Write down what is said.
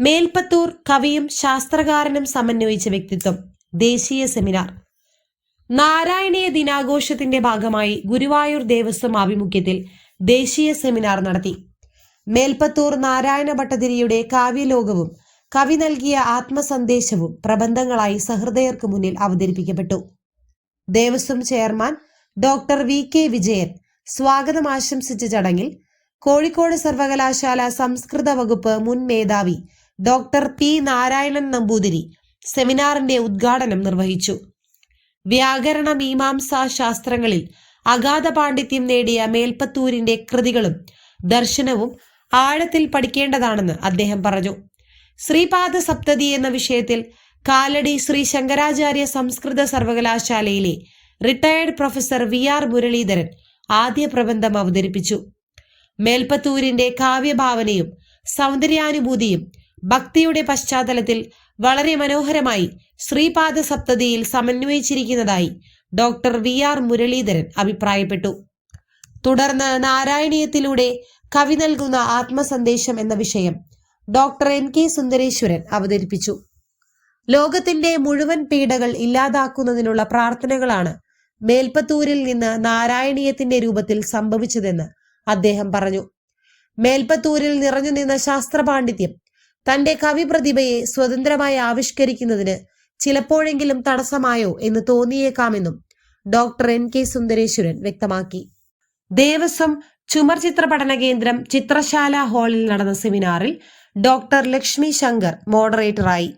മേൽപ്പത്തൂർ കവിയും ശാസ്ത്രകാരനും സമന്വയിച്ച വ്യക്തിത്വം. ദേശീയ സെമിനാർ. നാരായണീയ ദിനാഘോഷത്തിന്റെ ഭാഗമായി ഗുരുവായൂർ ദേവസ്വം ആഭിമുഖ്യത്തിൽ ദേശീയ സെമിനാർ നടത്തി. മേൽപ്പത്തൂർ നാരായണ ഭട്ടതിരിയുടെ കാവ്യലോകവും കവി നൽകിയ ആത്മസന്ദേശവും പ്രബന്ധങ്ങളായി സഹൃദയർക്ക് മുന്നിൽ അവതരിപ്പിക്കപ്പെട്ടു. Devaswom chairman doctor V K Vijayan സ്വാഗതം ആശംസിച്ച ചടങ്ങിൽ കോഴിക്കോട് സർവകലാശാല സംസ്കൃത വകുപ്പ് മുൻ മേധാവി ഡോക്ടർ പി നാരായണൻ നമ്പൂതിരി സെമിനാറിന്റെ ഉദ്ഘാടനം നിർവഹിച്ചു. വ്യാകരണ മീമാംസാ ശാസ്ത്രങ്ങളിൽ അഗാധ പാണ്ഡിത്യം നേടിയ മേൽപ്പത്തൂരിന്റെ കൃതികളും ദർശനവും ആഴത്തിൽ പഠിക്കേണ്ടതാണെന്ന് അദ്ദേഹം പറഞ്ഞു. ശ്രീപാദ സപ്തതി എന്ന വിഷയത്തിൽ കാലടി ശ്രീ ശങ്കരാചാര്യ സംസ്കൃത സർവകലാശാലയിലെ retired professor V R Muraleedharan ആദ്യ പ്രബന്ധം അവതരിപ്പിച്ചു. മേൽപ്പത്തൂരിന്റെ കാവ്യഭാവനയും സൗന്ദര്യാനുഭൂതിയും ഭക്തിയുടെ പശ്ചാത്തലത്തിൽ വളരെ മനോഹരമായി ശ്രീപാദ സപ്തതിയിൽ സമന്വയിച്ചിരിക്കുന്നതായി ഡോക്ടർ വി ആർ മുരളീധരൻ അഭിപ്രായപ്പെട്ടു. തുടർന്ന് നാരായണീയത്തിലൂടെ കവി നൽകുന്ന ആത്മസന്ദേശം എന്ന വിഷയം ഡോക്ടർ എൻ കെ സുന്ദരേശ്വരൻ അവതരിപ്പിച്ചു. ലോകത്തിന്റെ മുഴുവൻ പീഡകൾ ഇല്ലാതാക്കുന്നതിനുള്ള പ്രാർത്ഥനകളാണ് മേൽപ്പത്തൂരിൽ നിന്ന് നാരായണീയത്തിന്റെ രൂപത്തിൽ സംഭവിച്ചതെന്ന് അദ്ദേഹം പറഞ്ഞു. മേൽപ്പത്തൂരിൽ നിറഞ്ഞു നിന്ന ശാസ്ത്രപാണ്ഡിത്യം തന്റെ കവിപ്രതിഭയെ സ്വതന്ത്രമായി ആവിഷ്കരിക്കുന്നതിന് ചിലപ്പോഴെങ്കിലും തടസ്സമായോ എന്ന് തോന്നിയേക്കാമെന്നും ഡോക്ടർ എൻ കെ സുന്ദരേശ്വരൻ വ്യക്തമാക്കി. ദേവസ്വം ചുമർ ചിത്ര പഠന കേന്ദ്രം ചിത്രശാല ഹാളിൽ നടന്ന സെമിനാറിൽ ഡോക്ടർ ലക്ഷ്മി ശങ്കർ മോഡറേറ്ററായി